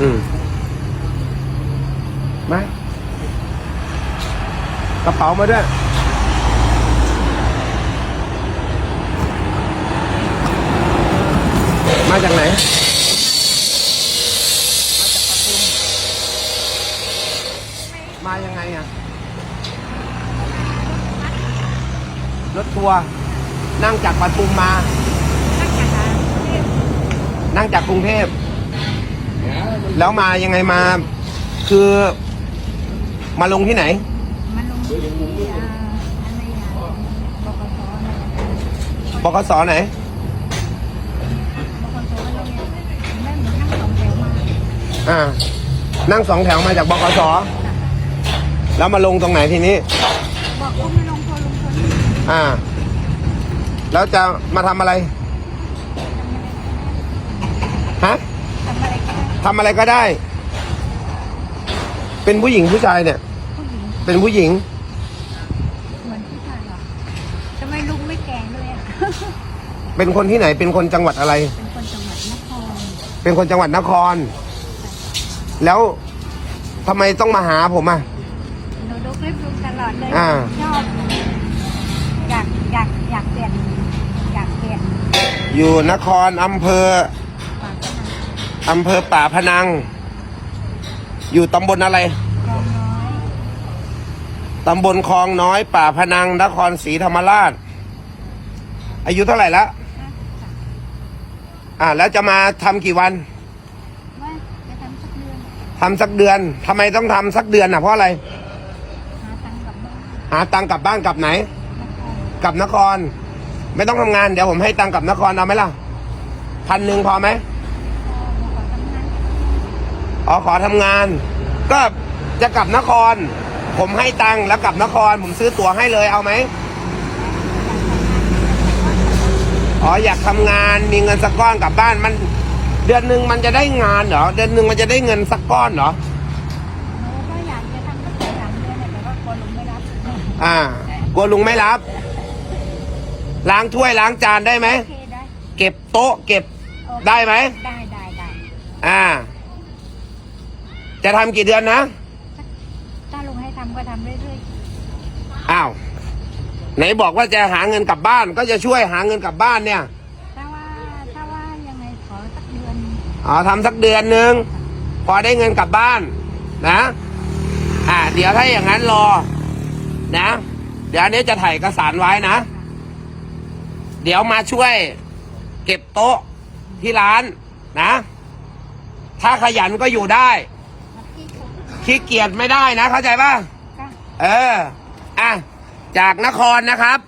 อืมมากระเป๋ามาด้วยมาจากไหน มายังไงอะ รถทัวร์นั่งจากปทุมมา นั่งจากกรุงเทพ แล้วมายังไงมา คือมาลงที่ไหนมันลงที่อ่าอะไรอะบกสบกสไหน บกสอะไรเนี่ยแม่เหมือนนั่งสองแถวมาอ่า นั่งสองแถวมาจากบกสแล้วมาลงตรงไหนทีนี้ บอกเขาไม่ลงพอลงคนนี้อ่า แล้วจะมาทำอะไร ฮะ ท ทำอะไรก็ได้ เป็นผู้หญิงผู้ชายเนี่ย ผู้หญิงเป็นผู้หญิง เหมือนผู้ชายเหรอทำไมลุงไม่แกงด้วยอะ เป็นคนที่ไหน เป็นคนจังหวัดอะไร เป็นคนจังหวัดนครเป็นคนจังหวัดนคร แล้วทำไมต้องมาหาผมอะ หนูดูคลิปลุงตลอดเลยอ่า ชอบอยากอยากอยากเปลี่ยนอยากเปลี่ยนอยู่นครอำเภอปากก็มา อำเภอป่าพนัง อยู่ตำบลอะไรกองน้อยตำบลคลองน้อย ป่าพนัง นครศรีธรรมราช อายุเท่าไหร่ละนะค่ะอ่า แล้วจะมาทำกี่วันว่าจะทำสักเดือนทำสักเดือนทำไมต้องทำสักเดือนอะ เพราะอะไร หาตังค์กลับบ้านหาตังค์กลับบ้านกลับไหนนครกลับนคร ไม่ต้องทำงาน เดี๋ยวผมให้ตังค์กลับนครเอาไหมล่ะพันหนึ่งพอไหมพ่ อมาขอทำงานอ๋อขอทำงาน ก็จะกลับนคร ผมให้ตังค์แล้วกลับนคร ผมซื้อตั๋วให้เลยเอาไหมอ๋ออยากทำงานมีเงินสักก้อนกลับบ้านมัน เดือนหนึ่งมันจะได้งานเหรอเดือนหนึ่งมันจะได้เงินสักก้อนเหรอหนูก็อยากจะทำสักสองสามเดือนเนี่ยแต่ว่าคนลุงไม่รับอ่ากลัวลุงไม่รับ ล้างถ้วยล้างจานได้ไหมโอเคได้เก็บโต๊ะ เก็บโอเคได้ไหมได้ได้ได้อ่า จะทำกี่เดือนนะ ถ้าลุงให้ทำก็ทำเรื่อยอ้าว ไหนบอกว่าจะหาเงินกลับบ้าน ก็จะช่วยหาเงินกลับบ้านเนี่ยๆ ถ้าว่าถ้าว่ายังไงขอสักเดือนอ๋อทำสักเดือนหนึ่งพอได้เงินกลับบ้านนะ อ่า เดี๋ยวถ้าอย่างนั้นรอ นะ เดี๋ยวอันนี้จะถ่ายเอกสารไว้นะ เดี๋ยวมาช่วย เก็บโต๊ะที่ร้านนะ ถ้าขยันก็อยู่ได้มาที่เขาขี้เกียจไม่ได้นะ เข้าใจป่ะค่ะเออ อะ จากนครนะครับ